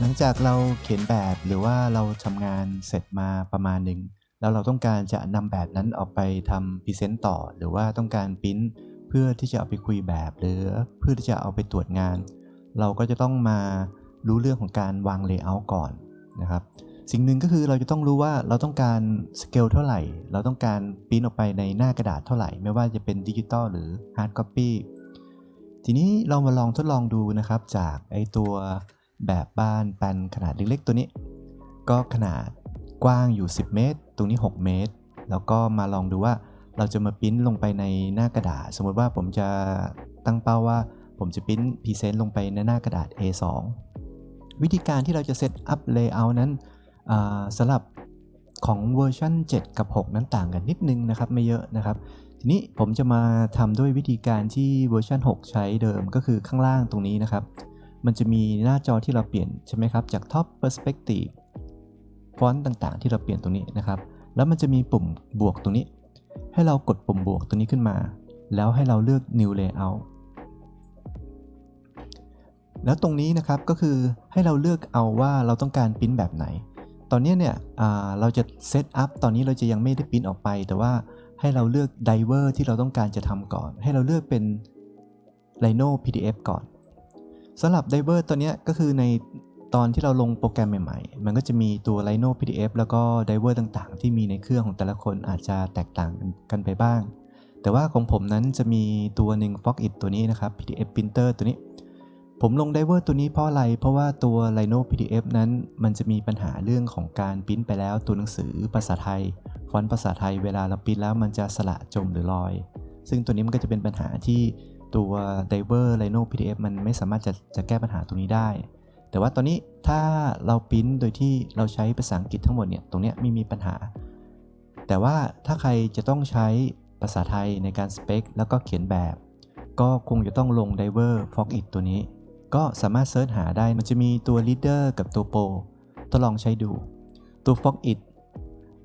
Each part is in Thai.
หลังจากเราเขียนแบบหรือว่าเราทำงานเสร็จมาประมาณหนึ่งแล้วเราต้องการจะนำแบบนั้นออกไปทำพรีเซนต์ต่อ หรือว่าต้องการปริ้นเพื่อที่จะเอาไปคุยแบบ หรือเพื่อที่จะเอาไปตรวจงาน เราก็จะต้องมารู้เรื่องของการวางเลเยอร์ก่อนนะครับ สิ่งหนึ่งก็คือเราจะต้องรู้ว่าเราต้องการสเกลเท่าไหร่ เราต้องการปริ้นออกไปในหน้ากระดาษเท่าไหร่ ไม่ว่าจะเป็นดิจิตอลหรือฮาร์ดคอปปี้ทีนี้เรามาลองทดลองดูนะครับจากไอตัว แบบบ้านแปลนขนาดเล็กๆตัวนี้ ก็ขนาดกว้างอยู่ 10 เมตร ตรงนี้ 6 เมตร แล้วก็มาลองดูว่าเราจะมาปริ้นลงไปในหน้ากระดาษ สมมติว่าผมจะตั้งเป้าว่า ผมจะปริ้นพรีเซนต์ลงไปในหน้ากระดาษ A2 วิธีการที่เราจะเซตอัพเลเยอร์นั้นสำหรับของเวอร์ชัน7 กับ 6 นั้นต่างกันนิดนึงนะครับ ไม่เยอะนะครับ ทีนี้ผมจะมาทำด้วยวิธีการที่เวอร์ชัน6 ใช้เดิมก็คือข้างล่างตรงนี้นะครับ มันจะมีหน้าจอที่เราเปลี่ยนใช่ไหมครับ จาก Top Perspective ฟอนต์ต่างๆ ที่เราเปลี่ยนตรงนี้นะครับ แล้วมันจะมีปุ่มบวกตรงนี้ ให้เรากดปุ่มบวกตรงนี้ขึ้นมา แล้วให้เราเลือก New Layout แล้วตรงนี้นะครับก็คือให้เราเลือกเอาว่าเราต้องการปริ้นแบบไหน ตอนนี้เนี่ยเราจะเซตอัพตอนนี้เราจะยังไม่ได้ปริ้นออกไป แต่ว่าให้เราเลือกไดเวอร์ที่เราต้องการจะทำก่อน ให้เราเลือกเป็น Rhino PDF ก่อน สำหรับไดเวอร์ตัวนี้ก็คือในตอนที่เราลงโปรแกรมใหม่ๆ มันก็จะมีตัว Rhino PDF แล้วก็ไดเวอร์ต่างๆ ที่มีในเครื่องของแต่ละคนอาจจะแตกต่างกันไปบ้าง แต่ว่าของผมนั้นจะมีตัวหนึ่ง f o x it ตัวนี้นะครับ PDF printer ตัวนี้ ผมลงไดเวอร์ตัวนี้เพราะอะไร เพราะว่าตัว Rhino PDF นั้นมันจะมีปัญหาเรื่องของการปริ้นไปแล้วตัวหนังสือภาษาไทย ฟอนต์ภาษาไทยเวลาเราปริ้นแล้วมันจะสละจมหรือลอย ซึ่งตัวนี้มันก็จะเป็นปัญหาที่ ตัว Diver Rhino PDF มันไม่สามารถจะจะแก้ปัญหาตรงนี้ได้ แต่ว่าตอนนี้ถ้าเราปริ้นโดยที่เราใช้ภาษาอังกฤษทั้งหมดเนี่ย ตรงเนี้ยไม่มีปัญหา แต่ว่าถ้าใครจะต้องใช้ภาษาไทยในการสเปคแล้วก็เขียนแบบ ก็คงจะต้องลง Diver Fog It ตัวนี้ ก็สามารถเซิร์ชหาได้ มันจะมีตัว Reader กับตัว Pro ทดลองใช้ดู ตัว Fog It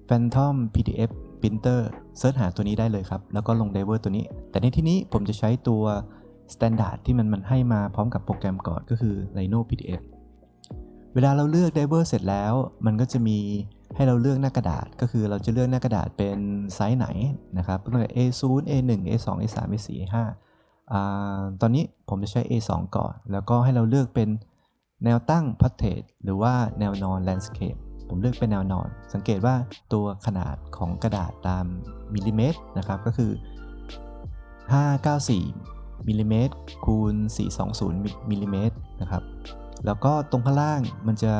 Phantom PDF Printer เซิร์ชหาตัวนี้ได้เลยครับ แล้วก็ลง Diver ตัวนี้ แต่ในที่นี้ผมจะใช้ตัว Standard ที่มันมันให้มาพร้อมกับโปรแกรมก่อนก็คือ Rhino PDF เวลาเราเลือก Diver เสร็จแล้ว มันก็จะมีให้เราเลือกหน้ากระดาษ ก็คือเราจะเลือกหน้ากระดาษเป็นไซส์ไหนนะครับตั้งแต่ A0 A1 A2 A3 A4 A5 อ่าตอนนี้ผมจะใช้ A2 ก่อน แล้วก็ให้เราเลือกเป็นแนวตั้ง Portrait หรือว่าแนวนอน Landscape ผมเลือกเป็นแนวนอน สังเกตว่าตัวขนาดของกระดาษตามมิลลิเมตรนะครับก็คือ 594มิลลิเมตรคูณ 420มิลลิเมตรนะครับแล้วก็ตรงข้างล่างมันจะ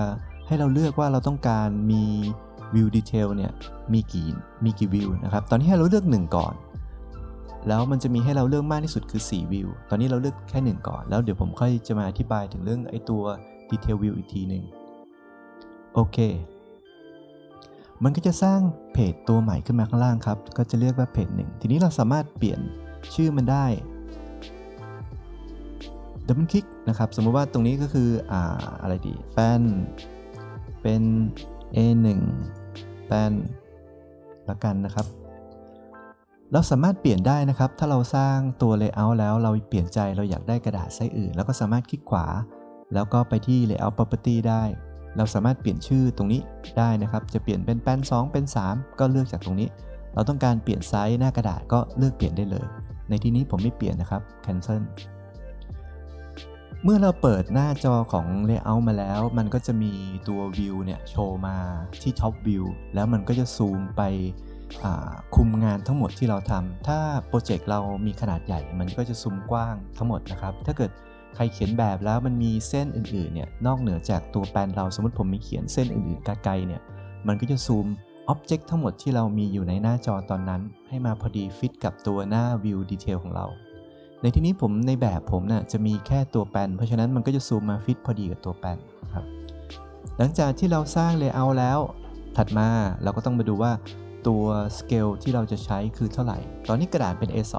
ให้เราเลือกว่าเราต้องการมีวิวดีเทลเนี่ยมีกี่มีกี่วิวนะครับตอนนี้ให้เราเลือก 1 ก่อน แล้วมันจะมีให้เราเลือกมากที่สุดคือ 4 วิว ตอนนี้เราเลือกแค่ 1 ก่อน แล้วเดี๋ยวผมค่อยจะมาอธิบายถึงเรื่องไอ้ตัว Detail View อีกทีหนึ่งโอเค มันก็จะสร้างเพจตัวใหม่ขึ้นมาข้างล่างครับ ก็จะเรียกว่าเพจหนึ่งทีนี้เราสามารถเปลี่ยนชื่อมันได้ดับเบิลคลิกนะครับ สมมติว่าตรงนี้ก็คืออ่าอะไรดีแป้นเป็น A1 แป้นละกันนะครับ เราสามารถเปลี่ยนได้นะครับ ถ้าเราสร้างตัว Layout แล้วเราเปลี่ยนใจเราอยากได้กระดาษไซส์อื่น แล้วก็สามารถคลิกขวา แล้วก็ไปที่ Layout Property ได้ เราสามารถเปลี่ยนชื่อตรงนี้ได้นะครับ จะเปลี่ยนเป็นแป้น2 เป็น 3 ก็เลือกจากตรงนี้ เราต้องการเปลี่ยนไซส์หน้ากระดาษก็เลือกเปลี่ยนได้เลย ในที่นี้ผมไม่เปลี่ยนนะครับ cancel เมื่อเราเปิดหน้าจอของ Layout มาแล้ว มันก็จะมีตัว View เนี่ยโชว์มาที่ Top View แล้วมันก็จะซูมไปคุมงานทั้งหมดที่เราทำถ้าโปรเจกต์เรามีขนาดใหญ่ มันก็จะซูมกว้างทั้งหมดนะครับ ถ้าเกิด ใครเขียนแบบแล้วมันมีเส้นอื่นๆเนี่ยนอกเหนือจากตัวแปลนเราสมมติผมมีเขียนเส้นอื่นๆไกลๆเนี่ยมันก็จะซูมอ็อบเจกต์ทั้งหมดที่เรามีอยู่ในหน้าจอตอนนั้น ให้มาพอดีฟิตกับตัวหน้า View Detail ของเรา ในที่นี้ผมในแบบผมนะ่ะจะมีแค่ตัวแปลนเพราะฉะนั้นมันก็จะซูมมาฟิตพอดีกับตัวแปลนครับหลังจากที่เราสร้าง Layout แล้ว ถัดมาเราก็ต้องมาดูว่า ตัวสเกลที่เราจะใช้คือเท่าไหร่ ตอนนี้กระดาษเป็น A2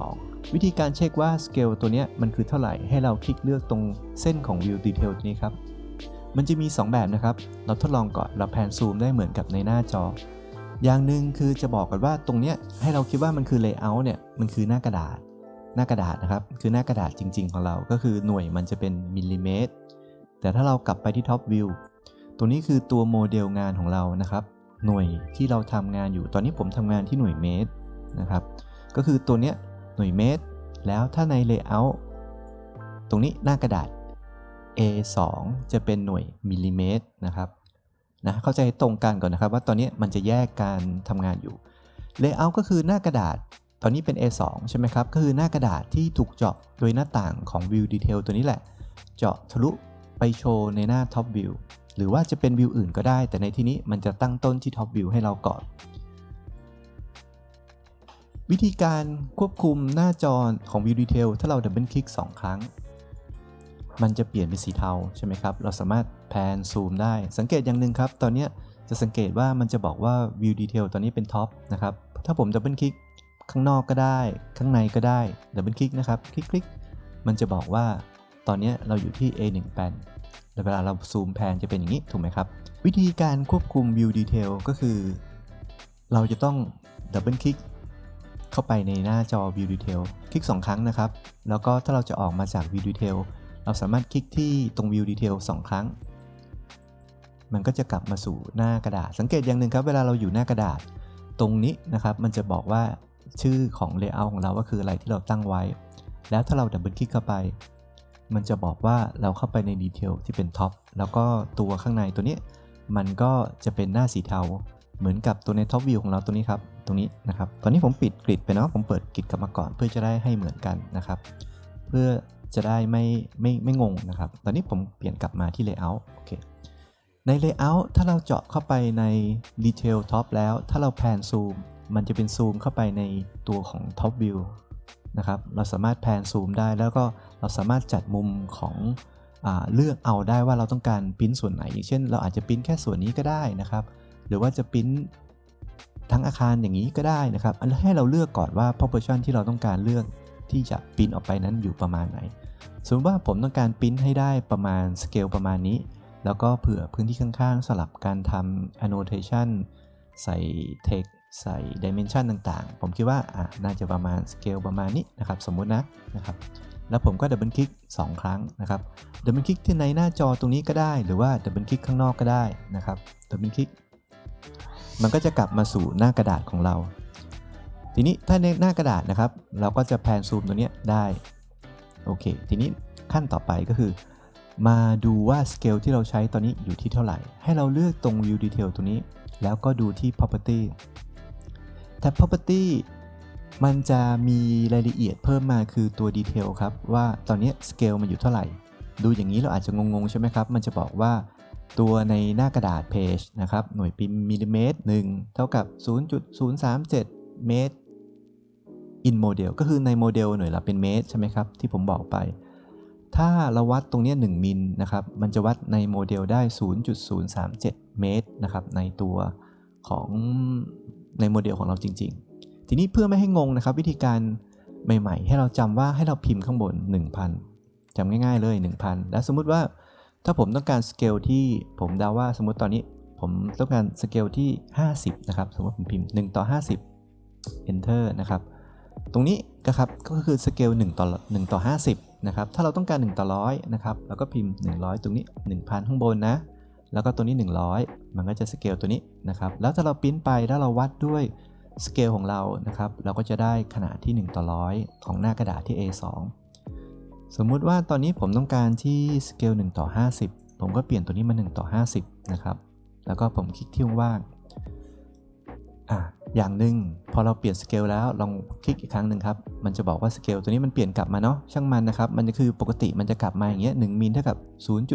วิธีการเช็คว่าสเกลตัวนี้มันคือเท่าไหร่ ให้เราคลิกเลือกตรงเส้นของ View Detail นี้ครับ มันจะมี 2 แบบนะครับ เราทดลองก่อน เราแพนซูมได้เหมือนกับในหน้าจอ อย่างหนึ่งคือจะบอกกันว่าตรงนี้ให้เราคิดว่ามันคือ Layout เนี่ย มันคือหน้ากระดาษ หน้ากระดาษนะครับ คือหน้ากระดาษจริง ๆ ของเรา ก็คือหน่วยมันจะเป็นมิลลิเมตร แต่ถ้าเรากลับไปที่ Top View ตรงนี้คือตัวโมเดลงานของเรานะครับ หน่วยที่เราทำงานอยู่ ตอนนี้ผมทำงานที่หน่วยเมตรนะครับ ก็คือตัวเนี้ยหน่วยเมตร แล้วถ้าใน Layout ตรงนี้หน้ากระดาษ A2 จะเป็นหน่วยมิลลิเมตรนะครับนะเข้าใจตรงกันก่อนนะครับ ว่าตอนนี้มันจะแยกการทำงานอยู่ Layout ก็คือหน้ากระดาษ ตอนนี้เป็น A2 ใช่ไหมครับ ก็คือหน้ากระดาษที่ถูกเจาะโดยหน้าต่างของ View Detail ตัวนี้แหละ เจาะทะลุไปโชว์ในหน้า Top View หรือว่าจะเป็นวิวอื่นก็ได้ แต่ในที่นี้มันจะตั้งต้นที่ Top View ให้เราก่อน วิธีการควบคุมหน้าจอของ View Detail ถ้าเราดับเบิลคลิก2 ครั้ง มันจะเปลี่ยนเป็นสีเทาใช่ไหมครับ เราสามารถแพนซูมได้ สังเกตอย่างหนึ่งครับ ตอนนี้จะสังเกตว่ามันจะบอกว่า View Detail ตอนนี้เป็นท็อปนะครับ ถ้าผมดับเบิลคลิกข้างนอกก็ได้ ข้างในก็ได้ดับเบิลคลิกนะครับ คลิกคลิกมันจะบอกว่าตอนนี้เราอยู่ที่ A1 แปน แล้วเวลาเราซูมแพนจะเป็นอย่างนี้ถูกไหมครับ วิธีการควบคุม View Detail ก็คือ เราจะต้องดับเบิลคลิกเข้าไปในหน้าจอ View Detail คลิก 2 ครั้งนะครับ แล้วก็ถ้าเราจะออกมาจาก View Detail เราสามารถคลิกที่ตรง View Detail 2 ครั้ง มันก็จะกลับมาสู่หน้ากระดาษ สังเกตอย่างหนึ่งครับเวลาเราอยู่หน้ากระดาษ ตรงนี้นะครับมันจะบอกว่าชื่อของ Layout ของเราก็คืออะไรที่เราตั้งไว้ แล้วถ้าเราดับเบิลคลิกเข้าไป มันจะบอกว่าเราเข้าไปในดีเทลที่เป็นท็อปแล้วก็ตัวข้างในตัวนี้ มันก็จะเป็นหน้าสีเทา เหมือนกับตัวในท็อปวิวของเราตัวนี้ครับ ตรงนี้นะครับ ตอนนี้ผมปิดกริดไปเนาะผมเปิดกริดกลับมาก่อน เพื่อจะได้ให้เหมือนกันนะครับ เพื่อจะได้ไม่ไม่ไม่งงนะครับ ตอนนี้ผมเปลี่ยนกลับมาที่ Layout โอเค ใน Layout ถ้าเราเจาะเข้าไปใน Detail Top แล้ว ถ้าเราแพนซูม มันจะเป็นซูมเข้าไปในตัวของ Top View นะครับ เราสามารถแพนซูมได้แล้วก็เราสามารถจัดมุมของอเลือกเอาได้ว่าเราต้องการปริ้นส่วนไหน อย่างเช่น เราอาจจะปริ้นแค่ส่วนนี้ก็ได้นะครับ หรือว่าจะปริ้นทั้งอาคารอย่างนี้ก็ได้นะครับอันให้เราเลือกก่อนว่า proportion ที่เราต้องการเลือกที่จะปริ้นออกไปนั้นอยู่ประมาณไหน สมมติว่าผมต้องการปริ้นให้ได้ประมาณสเกลประมาณนี้ แล้วก็เผื่อพื้นที่ข้างๆ สลับการทำ annotation ใส่ text ใส่ dimension ต่างๆ ผมคิดว่าอะน่าจะประมาณสเกลประมาณนี้นะครับ สมมุตินะนะครับแล้วผมก็ดับเบิลคลิก2 ครั้งนะครับดับเบิลคลิกที่ในหน้าจอตรงนี้ก็ได้ หรือว่าดับเบิลคลิกข้างนอกก็ได้นะครับดับเบิลคลิกมันก็จะกลับมาสู่หน้ากระดาษของเรา ทีนี้ถ้าในหน้ากระดาษนะครับ เราก็จะแพนซูมตัวนี้ได้โอเค ทีนี้ขั้นต่อไปก็คือ มาดูว่าสเกลที่เราใช้ตอนนี้อยู่ที่เท่าไหร่ ให้เราเลือกตรง view detail ตัวนี้ แล้วก็ดูที่ property แท็บ property มันจะมีรายละเอียดเพิ่มมาคือตัว detail ครับ ว่าตอนนี้สเกลมันอยู่เท่าไหร่ ดูอย่างนี้เราอาจจะงงๆ ใช่ไหมครับ มันจะบอกว่าตัวในหน้ากระดาษเพจนะครับ หน่วยพิมพ์มิลลิเมตร1เท่ากับ 0.037 เมตร in model ก็คือในโมเดลหน่วยละเป็นเมตรใช่ไหมครับ ที่ผมบอกไป ถ้าเราวัดตรงนี้1มิลนะครับ มันจะวัดในโมเดลได้ 0.037 เมตรนะครับ ในตัวของ ในโมเดลของเราจริง ๆ ทีนี้เพื่อไม่ให้งงนะครับวิธีการใหม่ ๆ ให้เราจำว่าให้เราพิมพ์ข้างบน 1,000จำง่าย ๆ เลย 1,000 แล้วสมมุติว่าถ้าผมต้องการสเกลที่ผมเดาว่าสมมติตอนนี้ผมต้องการสเกลที่ 50 นะครับ สมมติผมพิมพ์ 1 ต่อ 50 enter นะครับ ตรงนี้นะครับก็คือสเกล1ต่อ1ต่อ 50 นะครับ ถ้าเราต้องการ 1 ต่อ 100 นะครับ เราก็พิมพ์ 100 ตรงนี้ 1,000 ข้างบนนะ แล้วก็ตัวนี้ 100 มันก็จะสเกลตัวนี้นะครับ แล้วถ้าเราปริ้นไปแล้วเราวัดด้วยสเกลของเรานะครับ เราก็จะได้ขนาดที่ 1 ต่อ100ของหน้ากระดาษที่ A2 สมมุติว่าตอนนี้ผมต้องการที่สเกล1ต่อ 50 ผมก็เปลี่ยนตัวนี้มา 1 ต่อ 50 นะครับ แล้วก็ผมคลิกที่ว่างอะอย่างหนึ่งพอเราเปลี่ยนสเกลแล้วลองคลิกอีกครั้งหนึ่งครับ มันจะบอกว่าสเกลตัวนี้มันเปลี่ยนกลับมาเนาะช่างมันนะครับ มันจะคือปกติมันจะกลับมาอย่างเงี้ย1มิลเท่ากับ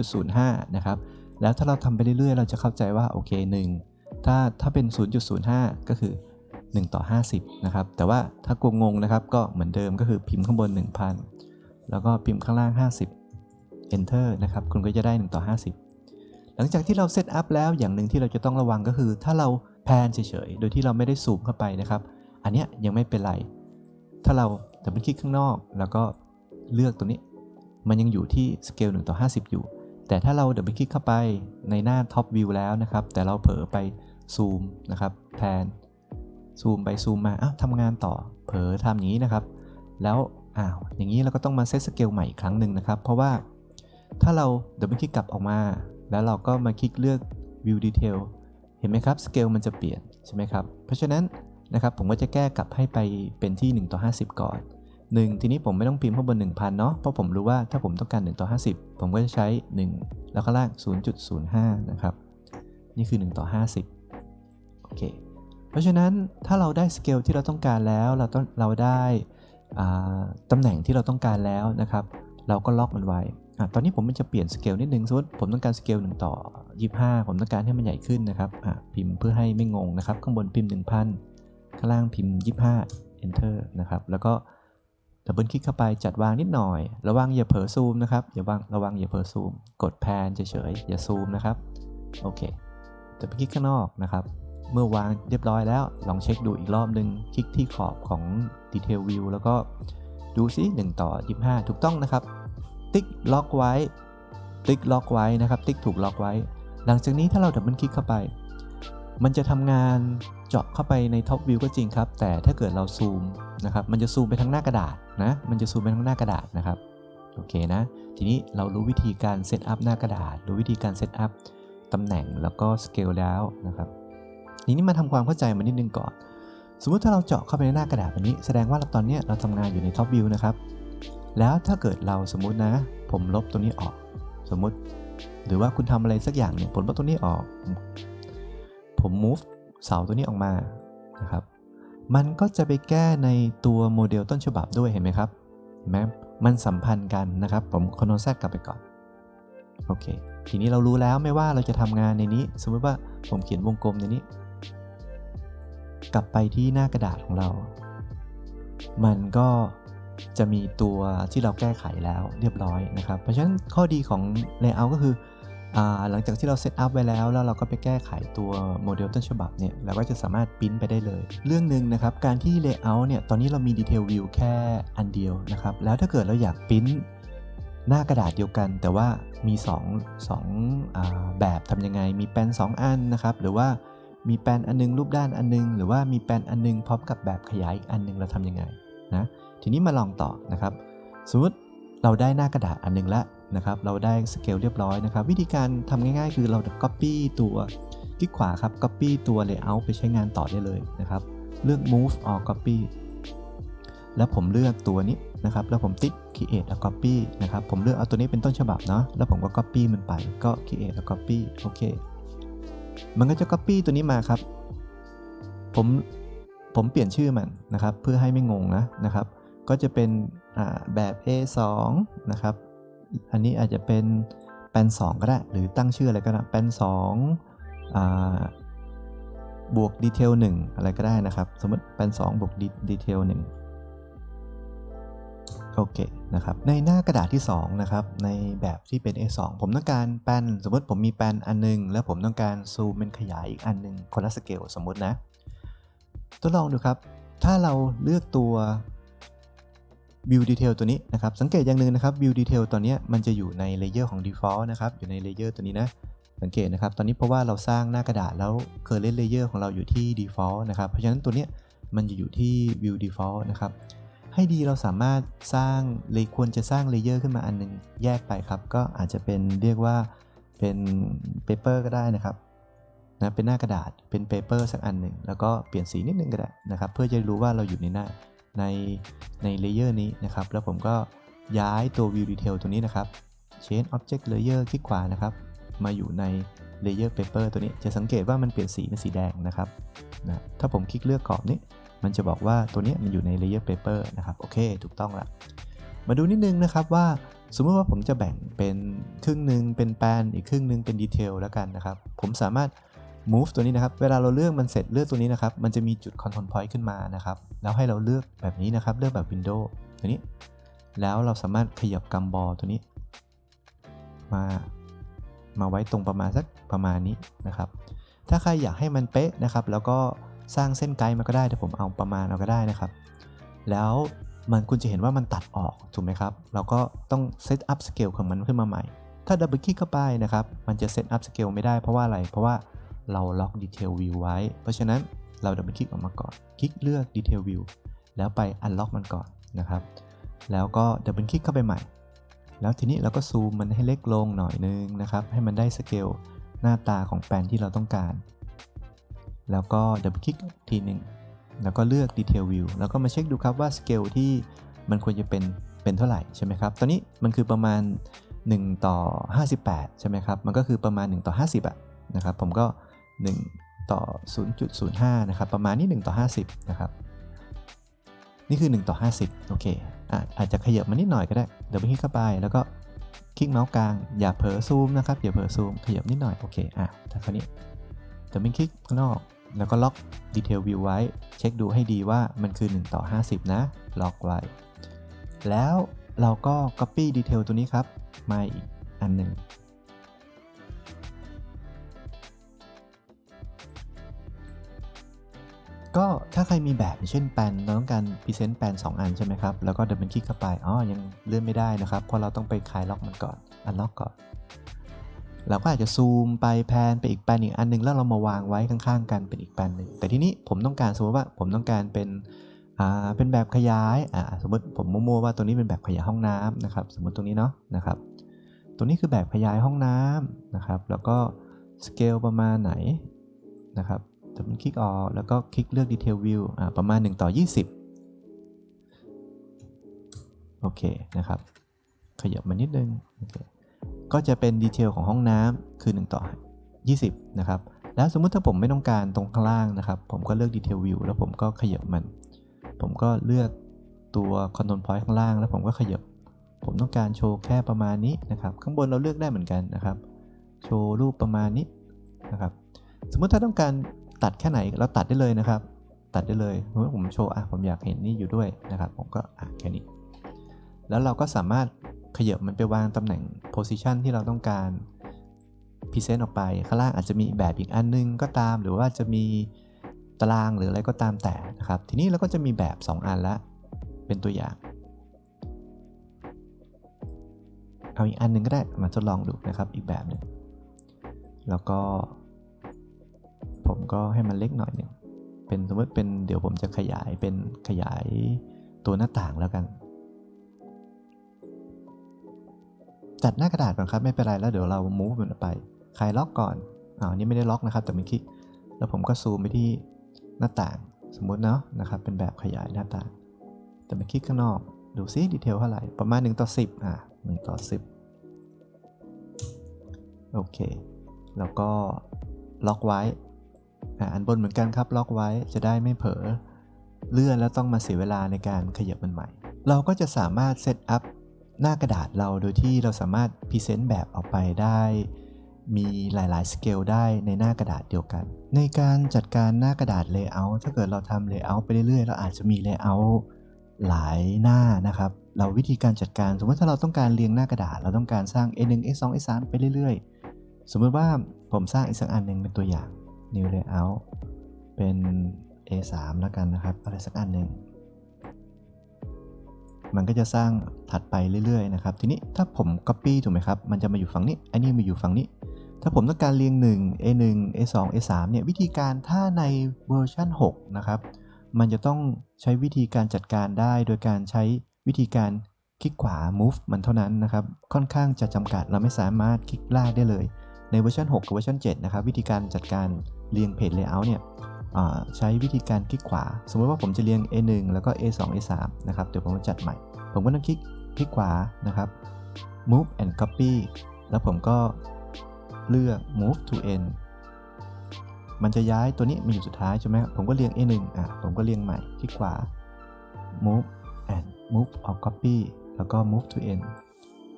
0.05 นะครับ แล้วถ้าเราทำไปเรื่อยๆ เราจะเข้าใจว่าโอเค1ถ้าถ้าเป็น 0.05 ก็คือ 1 ต่อ 50 นะครับ แต่ว่าถ้ากลัวงงนะครับ ก็เหมือนเดิมก็คือพิมพ์ข้างบน 1,000 แล้วก็พิมพ์ข้างล่าง 50 enter นะครับ คุณก็จะได้ 1 ต่อ 50 หลังจากที่เราเซตอัพแล้วอย่างหนึ่งที่เราจะต้องระวังก็คือ ถ้าเราแพนเฉยๆ โดยที่เราไม่ได้ซูมเข้าไปนะครับ อันเนี้ยยังไม่เป็นไร ถ้าเราดับเบิลคลิกข้างนอกแล้วก็เลือกตัวนี้ มันยังอยู่ที่สเกล1ต่อ50 อยู่ แต่ถ้าเราดับเบิลคลิกเข้าไปในหน้าท็อปวิวแล้วนะครับ แต่เราเผลอไปซูมนะครับแพนซูมไปซูมมาอ้าวทำงานต่อ เผลอทำอย่างนี้นะครับ แล้วอ้าวอย่างนี้เราก็ต้องมาเซตสเกลใหม่อีกครั้งหนึ่งนะครับ เพราะว่าถ้าเราดับเบิลคลิกกลับออกมา แล้วเราก็มาคลิกเลือก view detail เห็นไหมครับ scale มันจะเปลี่ยนใช่ไหมครับ เพราะฉะนั้นนะครับผมก็จะแก้กลับให้ไปเป็นที่ 1 ต่อ 50 ก่อน 1 ทีนี้ผมไม่ต้องพิมพ์ข้างบน1,000เนาะเพราะผมรู้ว่าถ้าผมต้องการ1ต่อ50 ผมก็จะใช้ 1 แล้วก็ล่าง0.05 นะครับ นี่คือ 1 ต่อ 50 โอเค เพราะฉะนั้นถ้าเราได้สเกลที่เราต้องการแล้ว เราต้องเราได้ตำแหน่งที่เราต้องการแล้วนะครับ เราก็ล็อกมันไว้ตอนนี้ผมมันจะเปลี่ยนสเกลนิดนึงสมมติผมต้องการสเกล1ต่อ 25 ผมต้องการให้มันใหญ่ขึ้นนะครับพิมพ์เพื่อให้ไม่งงนะครับ ข้างบนพิมพ์ 1000 ข้างล่างพิมพ์ 25 enter นะครับ แล้วก็ ดับเบิลคลิกเข้าไปจัดวางนิดหน่อย ระวังอย่าเผลอซูมนะครับอย่าวางระวังอย่าเผลอซูม กดแพนเฉยๆอย่าซูมนะครับโอเคดับเบิลคลิกข้างนอกนะครับ เมื่อวางเรียบร้อยแล้ว ลองเช็คดูอีกรอบหนึ่งคลิกที่ขอบของ Detail View แล้วก็ดูซิ1ต่อ 25 ถูกต้องนะครับ ติ๊กล็อกไว้ ติ๊กล็อกไว้นะครับ ติ๊กถูกล็อกไว้ หลังจากนี้ถ้าเราดับเบิลคลิกเข้าไป มันจะทำงานเจาะเข้าไปในท็อปวิวก็จริงครับ แต่ถ้าเกิดเราซูมนะครับ มันจะซูมไปทั้งหน้ากระดาษนะ มันจะซูมไปทั้งหน้ากระดาษนะครับ โอเคนะ ทีนี้เรารู้วิธีการเซตอัพหน้ากระดาษ รู้วิธีการเซตอัพตำแหน่งแล้วก็สเกลแล้วนะครับ ทีนี้มาทำความเข้าใจมันนิดนึงก่อน สมมุติถ้าเราเจาะเข้าไปในหน้ากระดาษแบบนี้ แสดงว่าตอนนี้เราทำงานอยู่ในท็อปวิวนะครับ แล้วถ้าเกิดเราสมมุตินะ ผมลบตัวนี้ออก สมมุติ หรือว่าคุณทำอะไรสักอย่างเนี่ย ผมลบตัวนี้ออก ผม move เสาตัวนี้ออกมานะครับ มันก็จะไปแก้ในตัวโมเดลต้นฉบับด้วยเห็นไหมครับ เห็นไหมมันสัมพันธ์กันนะครับ ผมคอนโทรลแซกลับไปก่อน โอเค ทีนี้เรารู้แล้วไม่ว่าเราจะทำงานในนี้ สมมติว่าผมเขียนวงกลมในนี้ กลับไปที่หน้ากระดาษของเรา มันก็จะมีตัวที่เราแก้ไขแล้วเรียบร้อยนะครับ เพราะฉะนั้นข้อดีของ Layout ก็คือ หลังจากที่เราเซตอัพไว้แล้ว แล้วเราก็ไปแก้ไขตัวโมเดลต้นฉบับเนี่ยเราก็จะสามารถปริ้นไปได้เลย เรื่องหนึ่งนะครับ การที่ Layout เนี่ยตอนนี้เรามี Detail View แค่อันเดียวนะครับ แล้วถ้าเกิดเราอยากปริ้นหน้ากระดาษเดียวกัน แต่ว่ามี2องสองอแบบทำยังไง มีแปลน2 อันนะครับ หรือว่ามีแปลนอันนึง รูปด้านอันนึง หรือว่ามีแปลนอันนึงพร้อมกับแบบขยายอีกอันนึงเราทำยังไงนะทีนี้มาลองต่อนะครับสมมติเราได้หน้ากระดาษอันนึงแล้ว นะครับเราได้สเกลเรียบร้อยนะครับ วิธีการทำง่ายๆ คือเรา Copy ตัวคลิกขวาครับ Copy ตัว Layout ไปใช้งานต่อได้เลยนะครับ เลือก Move or Copy แล้วผมเลือกตัวนี้นะครับ แล้วผมติ๊ก Create แล้ว Copy นะครับ ผมเลือกเอาตัวนี้เป็นต้นฉบับเนาะ แล้วผมก็ Copy มันไป ก็ Create แล้ว Copy โอเค มันก็จะ Copy ตัวนี้มาครับ ผม ผมเปลี่ยนชื่อมันนะครับ เพื่อให้ไม่งงนะนะครับ ก็จะเป็นแบบ A2 นะครับ อันนี้อาจจะเป็นแปน2 ก็ได้ หรือตั้งชื่ออะไรก็ได้แปน2บวกดีเทล1อะไรก็ได้นะครับ สมมติแปน2บวกดีเทล1โอเคนะครับ ในหน้ากระดาษที่ 2 นะครับ ในแบบที่เป็น A2 ผมต้องการแปนสมมติผมมีแปนอันนึง แล้วผมต้องการซูมเป็นขยายอีกอันนึงคนละสเกลสมมตินะทดลองดูครับ ถ้าเราเลือกตัว View Detail ตัวนี้นะครับ สังเกตอย่างหนึ่งนะครับ View Detail ตัวนี้มันจะอยู่ในเลเยอร์ของ Default นะครับ อยู่ในเลเยอร์ตัวนี้นะ สังเกตนะครับ ตอนนี้เพราะว่าเราสร้างหน้ากระดาษแล้ว Current Layer ของเราอยู่ที่ Default นะครับ เพราะฉะนั้นตัวนี้มันจะอยู่ที่ View Default นะครับ ให้ดีเราสามารถสร้างเลยควรจะสร้างเลเยอร์ขึ้นมาอันนึงแยกไปครับ ก็อาจจะเป็นเรียกว่าเป็น Paper ก็ได้นะครับนะเป็นหน้ากระดาษเป็น Paper สักอันหนึ่งแล้วก็เปลี่ยนสีนิดนึงก็ได้นะครับ เพื่อจะรู้ว่าเราอยู่ในหน้า ในในเลเยอร์นี้นะครับ แล้วผมก็ย้ายตัว View Detail ตัวนี้นะครับ Change Object Layer คลิกขวานะครับ มาอยู่ใน Layer Paper ตัวนี้จะสังเกตว่ามันเปลี่ยนสีเป็นสีแดงนะครับนะถ้าผมคลิกเลือกกรอบนี้ มันจะบอกว่าตัวนี้มันอยู่ใน Layer Paper นะครับ โอเค ถูกต้องละ มาดูนิดนึงนะครับว่าสมมติว่าผมจะแบ่งเป็นครึ่งหนึ่งเป็นแปนอีกครึ่งหนึ่งเป็นดีเทลแล้วกันนะครับ ผมสามารถ move ตัวนี้นะครับ เวลาเราเลือกมันเสร็จเลือกตัวนี้นะครับ มันจะมีจุด control point ขึ้นมานะครับ แล้วให้เราเลือกแบบนี้นะครับ เลือกแบบ window ตัวนี้ แล้วเราสามารถขยับกัมบอลตัวนี้ มา มาไว้ตรงประมาณสักประมาณนี้นะครับ ถ้าใครอยากให้มันเป๊ะนะครับ แล้วก็สร้างเส้นไกด์มาก็ได้แต่ผมเอาประมาณเอาก็ได้นะครับ แล้วมันคุณจะเห็นว่ามันตัดออกถูกไหมครับ เราก็ต้องเซตอัพสเกลของมันขึ้นมาใหม่ ถ้าดับเบิลคลิกเข้าไปนะครับ มันจะเซตอัพสเกลไม่ได้เพราะว่าอะไร เพราะว่า เราล็อก Detail View ไว้ เพราะฉะนั้นเราดับเบิลคลิกออกมาก่อน คลิกเลือก Detail View แล้วไป Unlock มันก่อนนะครับ แล้วก็ดับเบิลคลิกเข้าไปใหม่ แล้วทีนี้เราก็ซูมมันให้เล็กลงหน่อยนึงนะครับ ให้มันได้สเกลหน้าตาของแปลนที่เราต้องการ แล้วก็ดับเบิลคลิกทีหนึ่งแล้วก็เลือก Detail View แล้วก็มาเช็คดูครับว่าสเกลที่มันควรจะเป็นเป็นเท่าไหร่ใช่ไหมครับ ตอนนี้มันคือประมาณ 1 ต่อ 58 ใช่ไหมครับ มันก็คือประมาณ 1 ต่อ 50อะนะครับ ผมก็ 1 ต่อ 0.05 นะครับ ประมาณนี้1ต่อ 50 นะครับ นี่คือ 1 ต่อ 50 โอเคอะอาจจะขยับมานิดหน่อยก็ได้ เดี๋ยวไปคลิกเข้าไป แล้วก็คลิกเมาส์กลาง อย่าเผลอซูมนะครับ อย่าเผลอซูม ขยับนิดหน่อย โอเค อะแต่คราวนี้เดี๋ยวไปคลิกข้างนอก แล้วก็ล็อก Detail View ไว้ เช็คดูให้ดีว่ามันคือ 1 ต่อ 50 นะ ล็อกไว้ แล้วเราก็ Copy Detail ตัวนี้ครับ มาอีกอันหนึ่ง ก็ถ้าใครมีแบบเช่นแปลนเราต้องการพรีเซนต์แปลน2 อันใช่ไหมครับ แล้วก็เดินเป็นคลิกเข้าไปอ๋อยังเลื่อนไม่ได้นะครับ เพราะเราต้องไปคลายล็อกมันก่อนอันล็อกก่อนเราก็อาจจะซูมไปแพนไปอีกแปลนอีกอันหนึงแล้วเรามาวางไว้ข้างๆ กันเป็นอีกแปลนหนึ่งแต่ทีนี้ผมต้องการสมมติว่าผมต้องการเป็นอ่าเป็นแบบขยายอ่าสมมติผมโมๆว่าตัวนี้เป็นแบบขยายห้องน้ำนะครับ สมมติตรงนี้เนาะนะครับ ตัวนี้คือแบบขยายห้องน้ำนะครับ แล้วก็สเกลประมาณไหนนะครับ จะเป็นคลิกออกแล้วก็คลิกเลือก Detail View อ่าประมาณ 1 ต่อ 20 โอเคนะครับ ขยับมานิดนึง ก็จะเป็นดีเทลของห้องน้ำคือ 1 ต่อ 20 นะครับ แล้วสมมุติถ้าผมไม่ต้องการตรงข้างล่างนะครับ ผมก็เลือก Detail View แล้วผมก็ขยับมัน ผมก็เลือกตัว Control Point ข้างล่าง แล้วผมก็ขยับ ผมต้องการโชว์แค่ประมาณนี้นะครับ ข้างบนเราเลือกได้เหมือนกันนะครับ โชว์รูปประมาณนี้นะครับสมมุติถ้าต้องการ ตัดแค่ไหนเราตัดได้เลยนะครับ ตัดได้เลยสมมติผมโชว์อะผมอยากเห็นนี่อยู่ด้วยนะครับ ผมก็อะแค่นี้ แล้วเราก็สามารถขยับมันไปวางตำแหน่ง position ที่เราต้องการ present ออกไปข้างล่างอาจจะมีแบบอีกอันนึงก็ตาม หรือว่าจะมีตารางหรืออะไรก็ตามแต่นะครับ ทีนี้เราก็จะมีแบบ 2 อันละ เป็นตัวอย่าง เอาอีกอันหนึงก็ได้มาทดลองดูนะครับอีกแบบหนึ่งแล้วก็ ผมก็ให้มันเล็กหน่อยหนึ่งเป็นสมมติเป็นเดี๋ยวผมจะขยายเป็นขยายตัวหน้าต่างแล้วกัน จัดหน้ากระดาษก่อนครับไม่เป็นไรแล้วเดี๋ยวเรา move มันไปคลายล็อกก่อนอ่าวอันนี้ไม่ได้ล็อกนะครับ แต่มันคลิกแล้วผมก็ซูมไปที่หน้าต่าง สมมุติเนาะนะครับเป็นแบบขยายหน้าต่าง แต่มาคลิกข้างนอกดูซิดีเทลเท่าไหร่ประมาณ1ต่อ10อะ1ต่อ10โอเค แล้วก็ล็อกไว้ อันบนเหมือนกันครับล็อกไว้จะได้ไม่เผลอเลื่อนแล้วต้องมาเสียเวลาในการขยับมันใหม่ เราก็จะสามารถเซตอัพหน้ากระดาษเราโดยที่เราสามารถพรีเซนต์แบบออกไปได้ มีหลาย ๆ สเกลได้ในหน้ากระดาษเดียวกัน ในการจัดการหน้ากระดาษ Layout ถ้าเกิดเราทำ Layout ไปเรื่อยๆ เราอาจจะมี Layout หลายหน้านะครับ เราวิธีการจัดการสมมติถ้าเราต้องการเรียงหน้ากระดาษ เราต้องการสร้าง A1 A2 A3 ไปเรื่อยๆ สมมติว่าผมสร้างอีกสักอันหนึ่งเป็นตัวอย่าง New Layout เป็น A3 แล้วกันนะครับ อะไรสักอันหนึ่ง มันก็จะสร้างถัดไปเรื่อยๆนะครับ ทีนี้ถ้าผม Copy ถูกไหมครับ มันจะมาอยู่ฝั่งนี้ อันนี้มาอยู่ฝั่งนี้ ถ้าผมต้องการเรียง 1 A1 A2 A3 เนี่ย วิธีการถ้าในเวอร์ชัน6 นะครับ มันจะต้องใช้วิธีการจัดการได้โดยการใช้วิธีการคลิกขวา move มันเท่านั้นนะครับ ค่อนข้างจะจำกัด เราไม่สามารถคลิกลากได้เลย ในเวอร์ชัน6 กับเวอร์ชัน7 นะครับ วิธีการจัดการ เรียงเพจ layout เนี่ยใช้วิธีการคลิกขวา สมมติว่าผมจะเรียง A1 แล้วก็ A2 A3 นะครับ เดี๋ยวผมจะจัดใหม่ ผมก็ต้องคลิกคลิกขวานะครับ move and copy แล้วผมก็เลือก move to end มันจะย้ายตัวนี้มาอยู่สุดท้ายใช่ไหมครับผมก็เรียง A1 อะ ผมก็เรียงใหม่คลิกขวา move and move or copy แล้วก็ move to end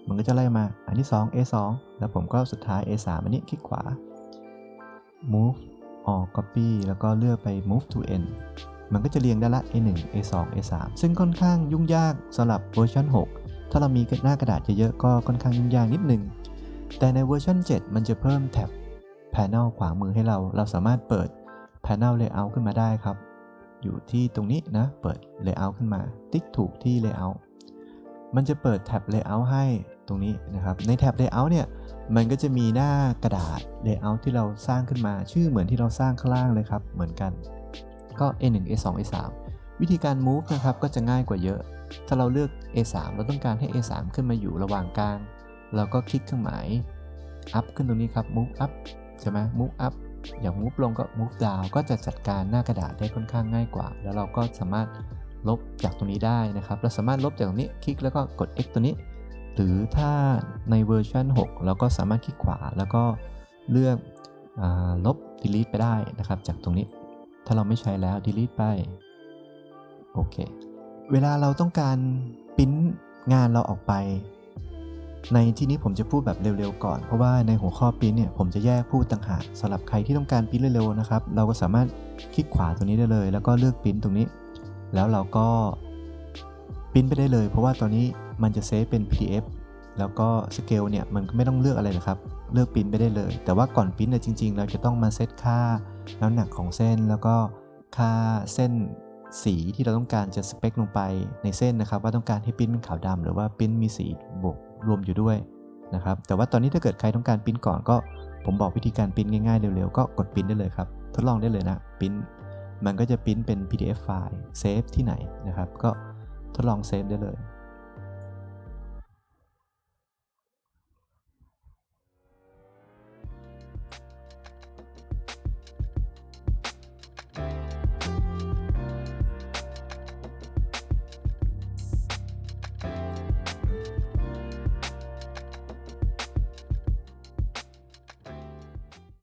มันก็จะไล่มา อันที่ 2 A2 แล้วผมก็สุดท้าย A3 อันนี้คลิกขวา move or copy แล้วก็เลือกไป move to end มันก็จะเรียงได้ละ A1 A2 A3 ซึ่งค่อนข้างยุ่งยากสำหรับเวอร์ชัน6 ถ้าเรามีหน้ากระดาษเยอะๆก็ค่อนข้างยุ่งยากนิดนึง แต่ในเวอร์ชัน7 มันจะเพิ่มแท็บ Panel ขวามือให้เรา เราสามารถเปิด Panel Layout ขึ้นมาได้ครับ อยู่ที่ตรงนี้นะ เปิด Layout ขึ้นมา ติ๊กถูกที่ Layout มันจะเปิดแท็บ Layout ให้ ตรงนี้นะครับ ในแท็บ Layout เนี่ย มันก็จะมีหน้ากระดาษ Layout ที่เราสร้างขึ้นมา ชื่อเหมือนที่เราสร้างข้างล่างเลยครับ เหมือนกัน ก็ A1 A2 A3 วิธีการ move นะครับ ก็จะง่ายกว่าเยอะ ถ้าเราเลือก A3 เราต้องการให้ A3 ขึ้นมาอยู่ระหว่างกลาง เราก็คลิกเครื่องหมาย up ขึ้นตรงนี้ครับ move up ใช่ไหม move up อย่าง move ลงก็ move down ก็จะจัดการหน้ากระดาษได้ค่อนข้างง่ายกว่า แล้วเราก็สามารถลบจากตรงนี้ได้นะครับ เราสามารถลบจากตรงนี้ คลิกแล้วก็กด X ตัวนี้ หรือถ้าในเวอร์ชัน6 เราก็สามารถคลิกขวาแล้วก็เลือกอลบ delete ไปได้นะครับ จากตรงนี้ ถ้าเราไม่ใช้แล้ว delete ไป โอเค เวลาเราต้องการปิ้นงานเราออกไป ในที่นี้ผมจะพูดแบบเร็วๆก่อน เพราะว่าในหัวข้อปิ้นเนี่ยผมจะแยกพูดต่างหากสำหรับใครที่ต้องการปิ้นเร็วๆนะครับ เราก็สามารถคลิกขวาตรงนี้ได้เลย แล้วก็เลือกปิ้นตรงนี้ แล้วเราก็ปิ้นไปได้เลย เพราะว่าตอนนี้ มันจะเซฟเป็น PDF แล้วก็สเกลเนี่ยมันก็ไม่ต้องเลือกอะไรนะครับ เลือกปิ้นไปได้เลย แต่ว่าก่อนปิ้นเนี่ยจริง ๆ เราจะต้องมาเซตค่าน้ำหนักของเส้น แล้วก็ค่าเส้นสีที่เราต้องการจะสเปคลงไปในเส้นนะครับ ว่าต้องการให้ปิ้นเป็นขาวดำหรือว่าปิ้นมีสีบวกรวมอยู่ด้วยนะครับ แต่ว่าตอนนี้ถ้าเกิดใครต้องการปิ้นก่อนก็ ผมบอกวิธีการปิ้นง่ายๆเร็วๆก็กดปิ้นได้เลยครับ ทดลองได้เลยนะปิ้นมันก็จะปิ้นเป็น PDF ไฟล์เซฟที่ไหนนะครับ ก็ทดลองเซฟได้เลย